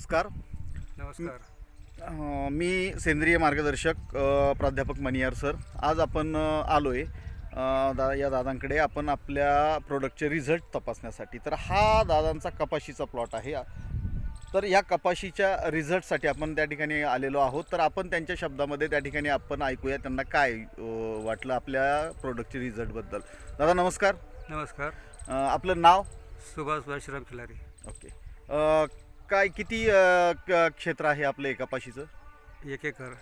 नमस्कार. नमस्कार. मी सेंद्रिय मार्गदर्शक प्राध्यापक मनियार सर. आज आपण आलो आहे दा या दादांकडे. आपण आपल्या प्रोडक्टचे रिझल्ट तपासण्यासाठी. तर हा दादांचा कपाशीचा प्लॉट आहे. तर या कपाशीच्या रिझल्टसाठी आपण त्या ठिकाणी आलेलो आहोत. तर आपण त्यांच्या शब्दामध्ये त्या ठिकाणी आपण ऐकूया त्यांना काय वाटलं आपल्या प्रोडक्टचे रिझल्टबद्दल दादा नमस्कार. नमस्कार. आपलं नाव? सुभाष परशुराम खिलारी. ओके. काय किती अं, क- क्षेत्र आहे आपलं हे कपाशीचं एक एकर.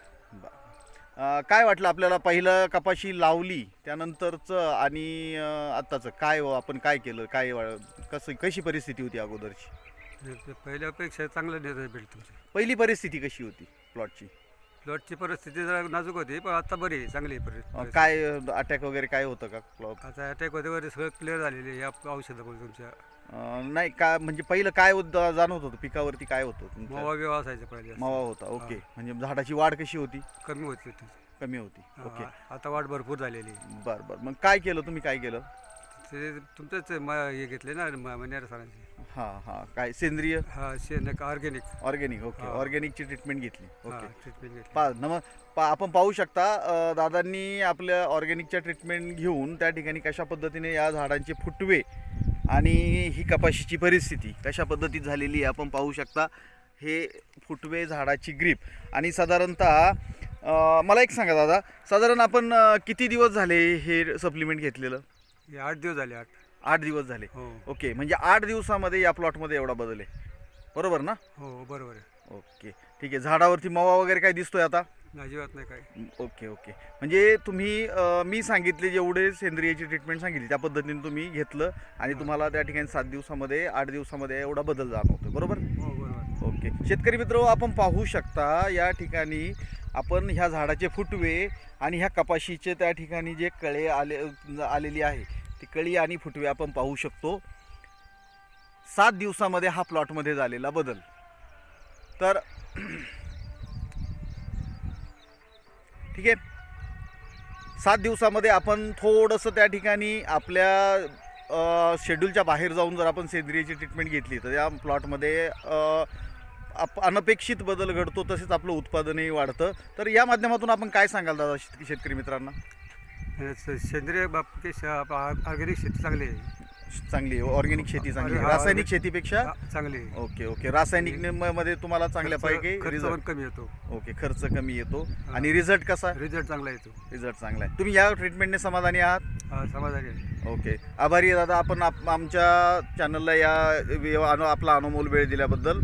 अं, काय वाटलं आपल्याला पहिलं कपाशी लावली त्यानंतरचं आणि अं, आत्ताचं? काय हो, आपण काय केलं? काय वा- कसं कशी परिस्थिती होती अगोदरची? पहिल्यापेक्षा चांगलं निर्णय भेटतो पहिली परिस्थिती कशी होती प्लॉटची प्लॉटची परिस्थिती जरा नाजूक होती पण आता बरी आहे, चांगली आहे अं, परिस्थिती. काय अटॅक वगैरे काय होतं का प्लॉट आता अटॅक होते वगैरे सगळं क्लिअर झालेले आहे या औषधामुळे तुमच्या नाही काय म्हणजे पहिलं काय होत जाणवत होतं पिकावरती काय होतं तुमच्या? मावा बिवा असायचं पहिले. मावा होता ओके म्हणजे झाडाची वाढ कशी होती कमी होती ती. कमी होती ओके हा, आता वाढ भरपूर झालेली आहे. बरं बरं मग काय केलं तुम्ही काय केलं ते तुमचंच म- हे घेतले ना म- मण्यार सरांचे हां हां. काय सेंद्रिय? हा शेण ऑर्गॅनिक. Organic okay. हा. ऑर्गॅनिकची ट्रीटमेंट घेतली. ओके. ट्रीटमेंट घेतली. पा नम पा आपण पाहू शकता अ, दादांनी आपल्या ऑर्गॅनिकच्या ट्रीटमेंट घेऊन त्या ठिकाणी कशा पद्धतीने या झाडांचे फुटवे आणि ही कपाशीची परिस्थिती कशा पद्धतीत झालेली आहे आपण पाहू शकता. हे फुटवे झाडाची ग्रीप आणि साधारणतः अ, मला एक सांगा दादा साधारण आपण अ, किती दिवस झाले हे सप्लिमेंट घेतलेलं? हे आठ दिवस झाले आठ. आठ दिवस झाले. हो. ओके म्हणजे आठ दिवसामध्ये या प्लॉटमध्ये एवढा बदल आहे. बरोबर ना? हो बरोबर आहे. ओके ठीक आहे. झाडावरती मवा वगैरे काय दिसतोय आता? अजिबात नाही काय ओके ओके. म्हणजे तुम्ही अ, मी सांगितले जेवढे सेंद्रियची ट्रीटमेंट सांगितली त्या पद्धतीने तुम्ही घेतलं आणि. तुम्हाला त्या ठिकाणी सात दिवसामध्ये आठ दिवसामध्ये एवढा बदल जाणवतो बरोबर? हो बरोबर. ओके. शेतकरी मित्र आपण पाहू शकता या ठिकाणी आपण ह्या झाडाचे फुटवे आणि ह्या कपाशीचे त्या ठिकाणी जे कळे आले आलेली आहे ती कळी आणि फुटवे आपण पाहू शकतो. सात दिवसामध्ये हा प्लॉटमध्ये झालेला बदल. तर ठीक आहे. सात दिवसामध्ये आपण थोडंसं त्या ठिकाणी आपल्या शेड्यूलच्या बाहेर जाऊन जर आपण सेंद्रियची ट्रीटमेंट घेतली तर या प्लॉटमध्ये आप अनपेक्षित बदल घडतो तसेच आपलं उत्पादनही वाढतं. तर या माध्यमातून आपण काय सांगाल दादा शेत- शेतकरी मित्रांना? सेंद्रिय बाबतीत ऑर्गॅनिक शेती चांगली आहे. चांगली ऑर्गॅनिक शेती चांगली आहे. हा, रासायनिक शेतीपेक्षा? चांगली आहे. Okay okay. रासायनिक म- मध्ये तुम्हाला चांगल्यापैकी खर्च- खर्च पण रिझल्ट कमी येतो. ओके खर्च कमी येतो. आणि रिझल्ट कसा? रिझल्ट चांगला येतो. रिझल्ट चांगला आहे. तुम्ही या ट्रीटमेंटने समाधानी आहात? हा, समाधानी आहे. ओके. आभारी आहे दादा. आपण आप- आमच्या चॅनलला या वे- अनु- आपला अनमोल वेळ दिल्याबद्दल.